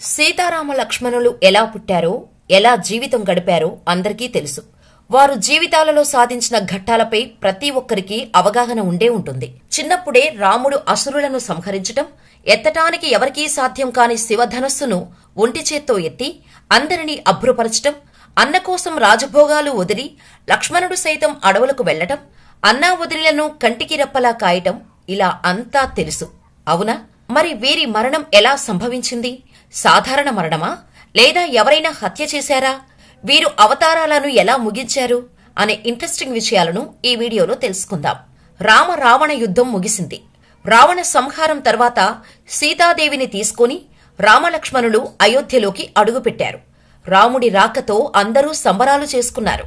సీతారామ లక్ష్మణులు ఎలా పుట్టారో ఎలా జీవితం గడిపారో అందరికీ తెలుసు. వారు జీవితాలలో సాధించిన ఘట్టాలపై ప్రతి ఒక్కరికి అవగాహన ఉండే ఉంటుంది. చిన్నప్పుడే రాముడు అసురులను సంహరించటం ఎత్తటానికి ఎవరికీ సాధ్యం కాని శివధనస్సును ఒంటి చేత్తో ఎత్తి అందరినీ అభ్రుపరచటం అన్న కోసం రాజభోగాలు వదిలి లక్ష్మణుడు సైతం అడవులకు వెళ్ళటం అన్నా వదిలిలను కంటికి రెప్పలా కాయటం ఇలా అంతా తెలుసు. అవునా? మరి వీరి మరణం ఎలా సంభవించింది? సాధారణ మరణమా? లేదా ఎవరైనా హత్య చేశారా? వీరు అవతారాలను ఎలా ముగించారు? అనే ఇంట్రెస్టింగ్ విషయాలను ఈ వీడియోలో తెలుసుకుందాం. రామ రావణ యుద్ధం ముగిసింది. రావణ సంహారం తర్వాత సీతాదేవిని తీసుకుని రామలక్ష్మణులు అయోధ్యలోకి అడుగుపెట్టారు. రాముడి రాకతో అందరూ సంబరాలు చేసుకున్నారు.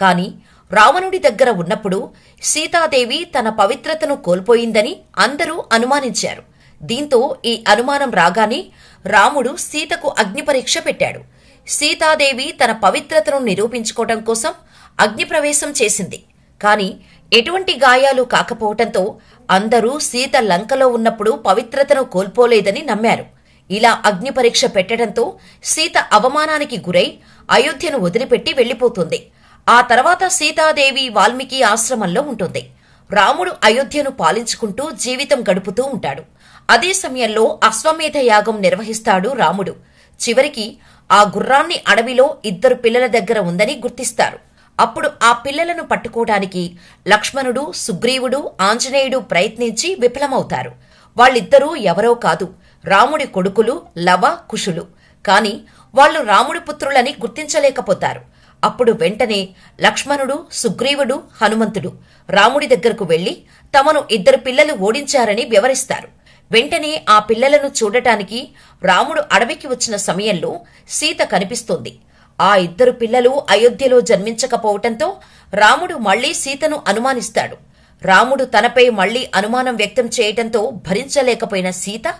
కాని రావణుడి దగ్గర ఉన్నప్పుడు సీతాదేవి తన పవిత్రతను కోల్పోయిందని అందరూ అనుమానించారు. దీంతో ఈ అనుమానం రాగానే రాముడు సీతకు అగ్నిపరీక్ష పెట్టాడు. సీతాదేవి తన పవిత్రతను నిరూపించుకోవటం కోసం అగ్నిప్రవేశం చేసింది. కాని ఎటువంటి గాయాలు కాకపోవటంతో అందరూ సీత లంకలో ఉన్నప్పుడు పవిత్రతను కోల్పోలేదని నమ్మారు. ఇలా అగ్నిపరీక్ష పెట్టడంతో సీత అవమానానికి గురై అయోధ్యను వదిలిపెట్టి వెళ్ళిపోతుంది ఆ తర్వాత సీతాదేవి వాల్మీకి ఆశ్రమంలో ఉంటుంది. రాముడు అయోధ్యను పాలించుకుంటూ జీవితం గడుపుతూ ఉంటాడు. అదే సమయంలో అశ్వమేధ యాగం నిర్వహిస్తాడు రాముడు. చివరికి ఆ గుర్రాన్ని అడవిలో ఇద్దరు పిల్లల దగ్గర ఉందని గుర్తిస్తారు. అప్పుడు ఆ పిల్లలను పట్టుకోవడానికి లక్ష్మణుడు సుగ్రీవుడు ఆంజనేయుడు ప్రయత్నించి విఫలమవుతారు. వాళ్ళిద్దరూ ఎవరో కాదు రాముడి కొడుకులు లవ కుషులు కాని వాళ్ళు రాముడి పుత్రులని గుర్తించలేకపోతారు. అప్పుడు వెంటనే లక్ష్మణుడు సుగ్రీవుడు హనుమంతుడు రాముడి దగ్గరకు వెళ్ళి తమను ఇద్దరు పిల్లలు ఓడించారని వివరిస్తారు. వెంటనే ఆ పిల్లలను చూడటానికి రాముడు అడవికి వచ్చిన సమయంలో సీత కనిపిస్తోంది. ఆ ఇద్దరు పిల్లలు అయోధ్యలో జన్మించకపోవటంతో రాముడు మళ్ళీ సీతను అనుమానిస్తాడు. రాముడు తనపై మళ్ళీ అనుమానం వ్యక్తం చేయటంతో భరించలేకపోయిన సీత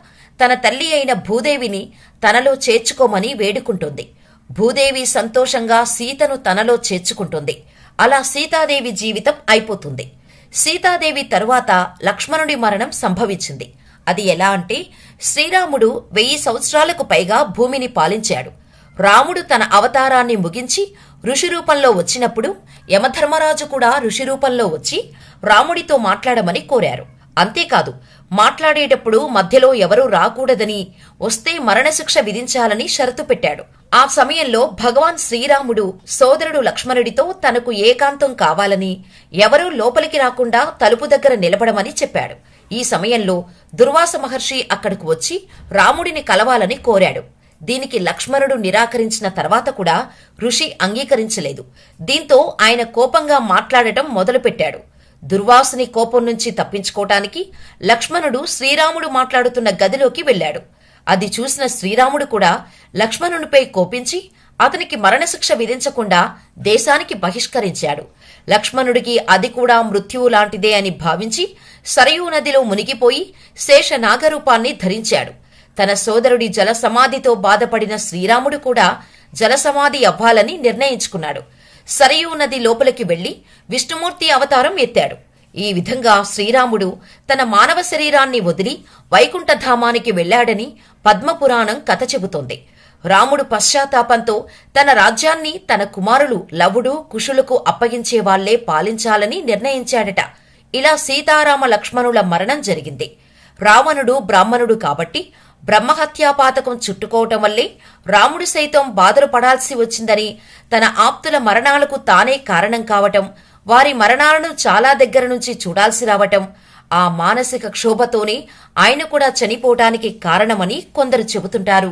తన తల్లి అయిన భూదేవిని తనలో చేర్చుకోమని వేడుకుంటుంది. భూదేవి సంతోషంగా సీతను తనలో చేర్చుకుంటుంది. అలా సీతాదేవి జీవితం అయిపోతుంది. సీతాదేవి తరువాత లక్ష్మణుడి మరణం సంభవించింది. అది ఎలా అంటే శ్రీరాముడు వెయ్యి సంవత్సరాలకు పైగా భూమిని పాలించాడు. రాముడు తన అవతారాన్ని ముగించి ఋషి రూపంలో వచ్చినప్పుడు యమధర్మరాజు కూడా ఋషి రూపంలో వచ్చి రాముడితో మాట్లాడమని కోరారు. అంతేకాదు మాట్లాడేటప్పుడు మధ్యలో ఎవరూ రాకూడదని వస్తే మరణశిక్ష విధించాలని షరతు పెట్టాడు. ఆ సమయంలో భగవాన్ శ్రీరాముడు సోదరుడు లక్ష్మణుడితో తనకు ఏకాంతం కావాలని ఎవరూ లోపలికి రాకుండా తలుపు దగ్గర నిలబడమని చెప్పాడు. ఈ సమయంలో దుర్వాస మహర్షి అక్కడకు వచ్చి రాముడిని కలవాలని కోరాడు. దీనికి లక్ష్మణుడు నిరాకరించిన తర్వాత కూడా ఋషి అంగీకరించలేదు. దీంతో ఆయన కోపంగా మాట్లాడటం మొదలుపెట్టాడు. దుర్వాసుని కోపం నుంచి తప్పించుకోవటానికి లక్ష్మణుడు శ్రీరాముడు మాట్లాడుతున్న గదిలోకి వెళ్ళాడు. అది చూసిన శ్రీరాముడు కూడా లక్ష్మణునిపై కోపించి అతనికి మరణశిక్ష విధించకుండా దేశానికి బహిష్కరించాడు. లక్ష్మణుడికి అది కూడా మృత్యువు లాంటిదే అని భావించి సరయూ నదిలో మునిగిపోయి శేష నాగరూపాన్ని ధరించాడు. తన సోదరుడి జలసమాధితో బాధపడిన శ్రీరాముడు కూడా జలసమాధి అవ్వాలని నిర్ణయించుకున్నాడు. సరయూ నది లోపలికి వెళ్ళి విష్ణుమూర్తి అవతారం ఎత్తాడు. ఈ విధంగా శ్రీరాముడు తన మానవ శరీరాన్ని వదిలి వైకుంఠధామానికి వెళ్ళాడని పద్మపురాణం కథ చెబుతోంది. రాముడు పశ్చాత్తాపంతో తన రాజ్యాన్ని తన కుమారులు లవుడు కుషులకు అప్పగించే వాళ్ళే పాలించాలని నిర్ణయించాడట. ఇలా సీతారామ లక్ష్మణుల మరణం జరిగింది. రావణుడు బ్రాహ్మణుడు కాబట్టి బ్రహ్మహత్యాపాతకం చుట్టుకోవటం వల్లే రాముడు సైతం బాధలు పడాల్సి వచ్చిందని తన ఆప్తుల మరణాలకు తానే కారణం కావటం వారి మరణాలను చాలా దగ్గర నుంచి చూడాల్సి రావటం ఆ మానసిక క్షోభతోనే ఆయన కూడా చనిపోవటానికి కారణమని కొందరు చెబుతుంటారు.